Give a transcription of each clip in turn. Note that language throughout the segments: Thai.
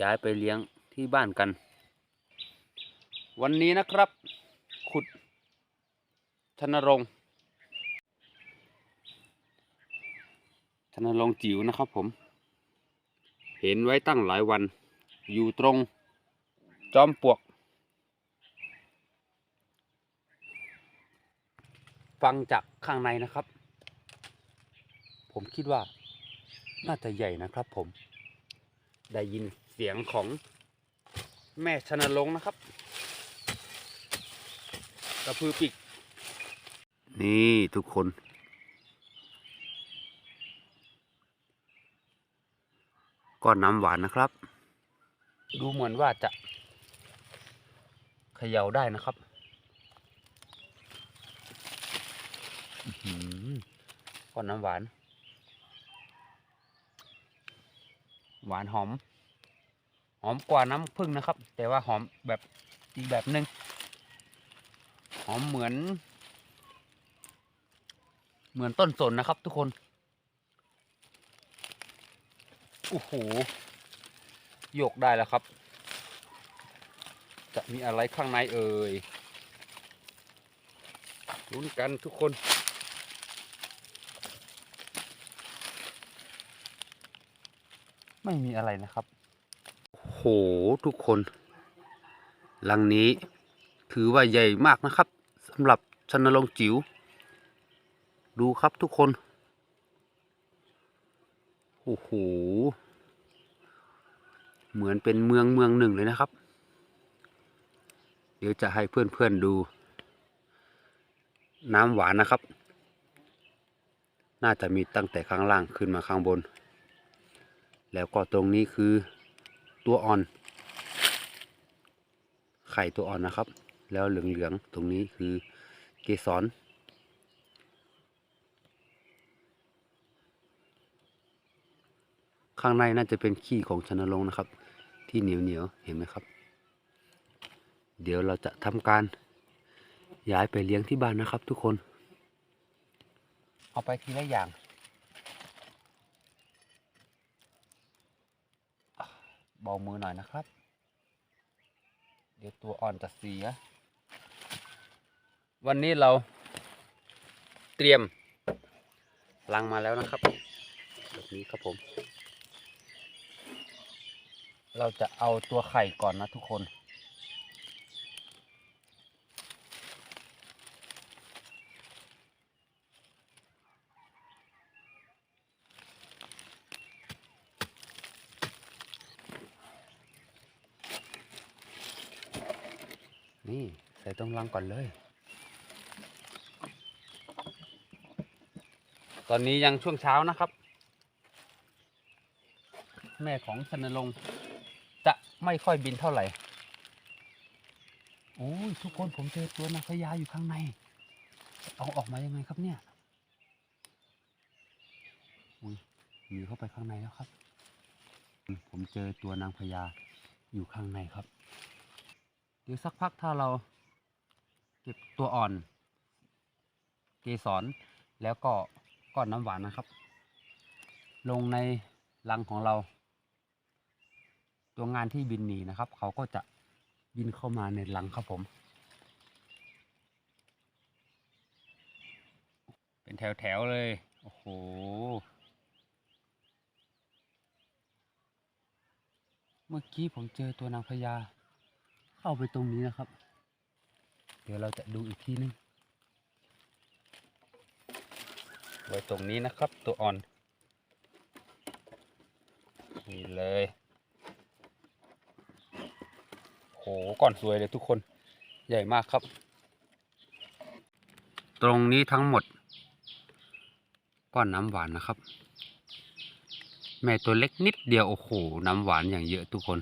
ย้ายไปเลี้ยงที่บ้านกัน วันนี้นะครับ ขุดชนรงค์ชนรงค์จิ๋วนะครับผม เห็นไว้ตั้งหลายวัน อยู่ตรงจอมปลวก ฟังจากข้างในนะครับ ผมคิดว่าน่าจะใหญ่นะครับผม ได้ยิน สียงของแม่ชนลงค์นะครับกระพือปีกนี่ทุกคนก้อนน้ำหวานนะครับ ดูเหมือนว่าจะเขย่าได้นะครับอื้อหือก้อนน้ำหวาน หวานหอม หอมกว่าน้ำผึ้งนะครับ แต่ว่าหอมแบบอีกแบบหนึ่งหอมเหมือน เหมือนต้นสนนะครับ ทุกคนโอ้โหโยกได้แล้วครับ จะมีอะไรข้างในเอ่ยลุ้นกันทุกคนไม่มีอะไรนะครับ โหทุกคนลังนี้ถือว่าใหญ่มากนะครับสำหรับชนลงจิ๋วดูครับทุกคน โอ้โห เหมือนเป็นเมืองเมืองหนึ่งเลยนะครับ เดี๋ยวจะให้เพื่อนๆดู น้ำหวานนะครับ น่าจะมีตั้งแต่ข้างล่างขึ้นมาข้างบน แล้วก็ตรงนี้คือ ตัวอ่อน ไข่ตัวอ่อนนะครับ แล้วเหลืองๆตรงนี้คือเกสรข้างในน่าจะเป็นขี้ของชนลงนะครับ ที่เหนียวเหนียวๆเห็นไหมครับ เดี๋ยวเราจะทำการย้ายไปเลี้ยงที่บ้านนะครับ ทุกคน เอาไปทีละอย่าง เบามือหน่อยนะครับ เดี๋ยวตัวอ่อนจะเสีย วันนี้เราเตรียมลังมาแล้วนะครับแบบนี้ครับผม เราจะเอาตัวไข่ก่อนนะทุกคน นี่ใส่ตรงรังก่อนเลย ตอนนี้ยังช่วงเช้านะครับ แม่ของชนลงจะไม่ค่อยบินเท่าไหร่ โอ้ยทุกคนผมเจอตัวนางพญาอยู่ข้างใน เอาออกมายังไงครับเนี่ย อุ้ยหนีเข้าไปข้างในแล้วครับ ผมเจอตัวนางพญาอยู่ข้างในครับ ดี๋ยวสักพักถ้าเราเก็บตัวอ่อน เกสรแล้วก็ก้อนน้ำหวานนะครับ ลงในรังของเรา ตัวงานที่บินหนีนะครับ เขาก็จะบินเข้ามาในรังครับผม เป็นแถวๆเลย โอ้โหเมื่อกี้ผมเจอตัวนางพญา เข้าไปตรงนี้นะครับ เดี๋ยวเราจะดูอีกทีนึงไว้ตรงนี้นะครับ ตัวอ่อนนี่เลยโหก่อนสวยเลยทุกคนใหญ่มากครับ ตรงนี้ทั้งหมด ก้อนน้ำหวานนะครับ แม่ตัวเล็กนิดเดียว โอ้โห น้ำหวานอย่างเยอะทุกคน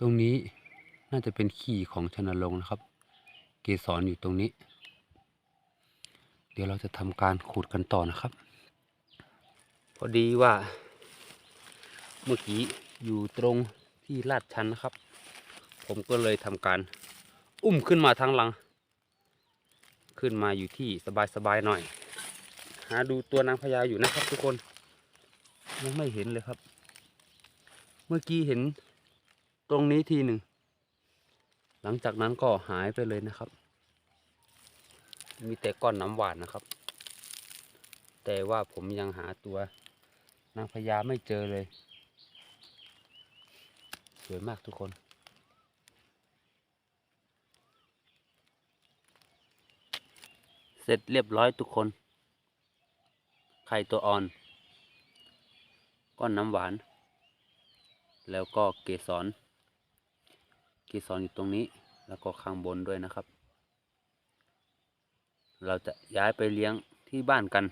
ตรงนี้น่าจะเป็นขี้ของชนลงค์นะครับ เกสรอยู่ตรงนี้ เดี๋ยวเราจะทำการขูดกันต่อนะครับ พอดีว่า เมื่อกี้อยู่ตรงที่ลาดชันนะครับ ผมก็เลยทำการอุ้มขึ้นมาทางหลัง ขึ้นมาอยู่ที่สบายๆหน่อย หาดูตัวนางพญาอยู่นะครับทุกคนยังไม่เห็นเลยครับ เมื่อกี้เห็น ตรงนี้ทีหนึ่ง หลังจากนั้นก็หายไปเลยนะครับ มีแต่ก้อนน้ำหวานนะครับ แต่ว่าผมยังหาตัวนางพญาไม่เจอเลย สวยมากทุกคน เสร็จเรียบร้อยทุกคน ไข่ตัวอ่อน ก้อนน้ำหวาน แล้วก็เกสร เกสรอยู่ตรงนี้แล้วก็ข้างบนด้วยนะครับ เราจะย้ายไปเลี้ยงที่บ้านกัน